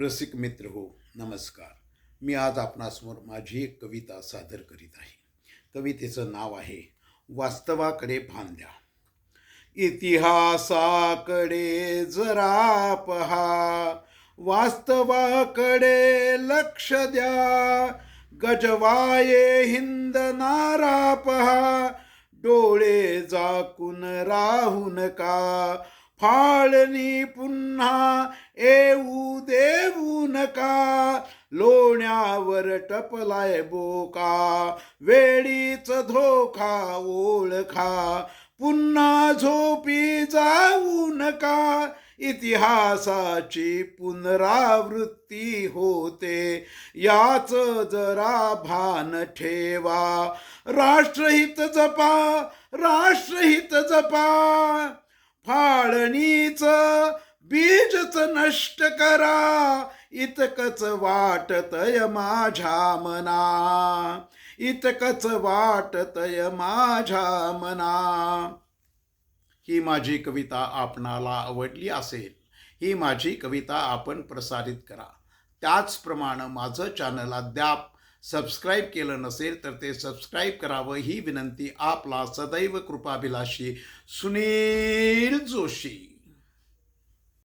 रसिक मित्र हो नमस्कार. मी आज आपणासमोर माझी एक कविता सादर करीत आहे. कवितेचं नाव आहे वास्तवाकडे फांद्या इतिहासाकडे जरा पहा. वास्तवाकडे लक्ष द्या. गजवाये हिंद नारा पहा. डोळे जाकून राहू नका. फाळणी पुन्हा येऊ दे. का? लोण्यावर टपलाय बोका. वेळीच धोका ओळखा. पुन्हा झोपी जाऊ नका. इतिहासाची पुनरावृत्ती होते. याच जरा भान ठेवा. राष्ट्रहित जपा. राष्ट्रहित जपा. फाळणीचं बीजच नष्ट करा इतकच वाटतय माझ्या मना. इतकच वाटतय माझ्या मना. ही माझी कविता आपणाला आवडली असेल ही माझी कविता आपण प्रसारित करा. त्याचप्रमाणे माझं चॅनल अद्याप सबस्क्राईब केलं नसेल तर ते सबस्क्राईब करावं. ही विनंती आपला सदैव कृपाभिलाषी सुनील जोशी.